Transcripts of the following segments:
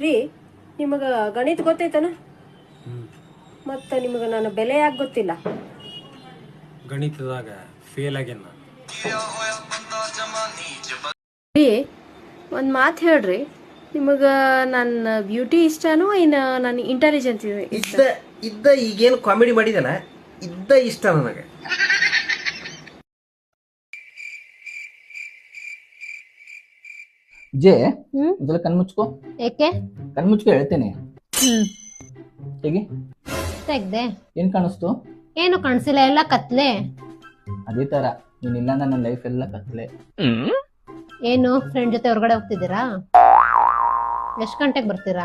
ರೀ ನಿಮಗೆ ಗಣಿತ ಗೊತ್ತೈತನ? ಮತ್ತು ನಿಮಗೆ ನನ್ನ ಬೆಲೆ ಯಾಕೆ ಗೊತ್ತಿಲ್ಲ? ಗಣಿತದಾಗ ಫೇಲ್ ಆಗ್ಯಾನ ನಾನು ರೀ ಒಂದು ಮಾತು ಹೇಳ್ರಿ ನಿಮಗೆ ನನ್ನ ಬ್ಯೂಟಿ ಇಷ್ಟನೋ ಏನು ನನ್ನ ಇಂಟೆಲಿಜೆನ್ಸ್ ಇಷ್ಟ? ಇದ್ದ ಇದ್ದ ಈಗೇನು ಕಾಮಿಡಿ ಮಾಡಿದನ? ಇದ್ದ ಇಷ್ಟ ನನಗೆ. ಜೆ ಹ್ಮ್? ಒಂದ್ಸಲ ಕಣ್ಮುಚ್ಕೋ ಏಕೆ? ಕಣ್ಮುಚ್ಕೋ ಹೇಳ್ತೇನೆ. ಹ್ಮ್. ಹೇಗೆ? ತೆಗ್ದೆ. ಏನ್ ಕಾಣಿಸ್ತು? ಏನು ಕಾಣಿಸಿಲ್ಲ ಎಲ್ಲ ಕತ್ಲೆ. ಅದೇ ತರ ನೀನಿಲ್ಲ ನನ್ನ ಲೈಫ್ ಎಲ್ಲ ಕತ್ಲೆ. ಏನು ಫ್ರೆಂಡ್ ಜೊತೆ ಹೊರಗಡೆ ಹೋಗ್ತಿದ್ದೀರಾ? ಎಷ್ಟ್ ಗಂಟೆಗೆ ಬರ್ತೀರಾ?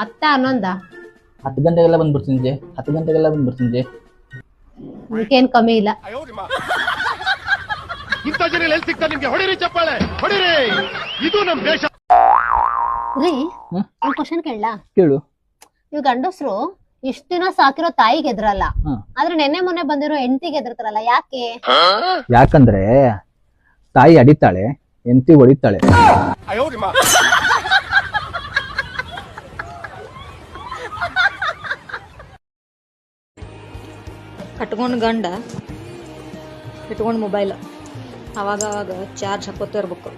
ಹತ್ತ ಹನ್ನೊಂದ? ಹತ್ತು ಗಂಟೆಗೆಲ್ಲ ಬಂದ್ಬಿಡ್ತೀನಿ ಜೆ ಹತ್ತು ಗಂಟೆಗೆಲ್ಲ ಬಂದ್ಬಿಡ್ತೀನಿ ಜೆ ನಿಮ್ಗೇನ್ ಕಮ್ಮಿ ಇಲ್ಲ. ಇಂಥ ಜನ ಎಲ್ಲಿ ಸಿಗ್ತಾರೆ ನಿಮ್ಗೆ? ಹೊಡಿರಿ ಚಪ್ಪಾಳೆ ಹೊಡಿರಿ. ಇದು ನಮ್ ದೇಶ. ರೀ ಹ್ಮ್? ಒಂದು ಕ್ವಶನ್ ಕೇಳಲ್ಲ ಕೇಳು. ನೀವು ಗಂಡಸ್ರು ಇಷ್ಟ ದಿನ ಸಾಕಿರೋ ತಾಯಿಗೆ ಎದ್ರಲ್ಲ. ಆದ್ರೆ ನೆನ್ನೆ ಮೊನ್ನೆ ಬಂದಿರೋ ಹೆಂಡತಿಗೆ ಎದ್ರತಾರಲ್ಲ ಯಾಕೆ? ಯಾಕಂದ್ರೆ ತಾಯಿ ಅಡಿತಾಳೆ ಹೆಂಡತಿ ಹೊಡಿತಾಳೆ. ಕಟ್ಕೊಂಡು ಗಂಡ ಇಟ್ಕೊಂಡು ಮೊಬೈಲ್. ಅವಾಗ ಅವಾಗ ಚಾರ್ಜ್ ಹಾಕೋತಾ ಇರ್ಬೇಕು.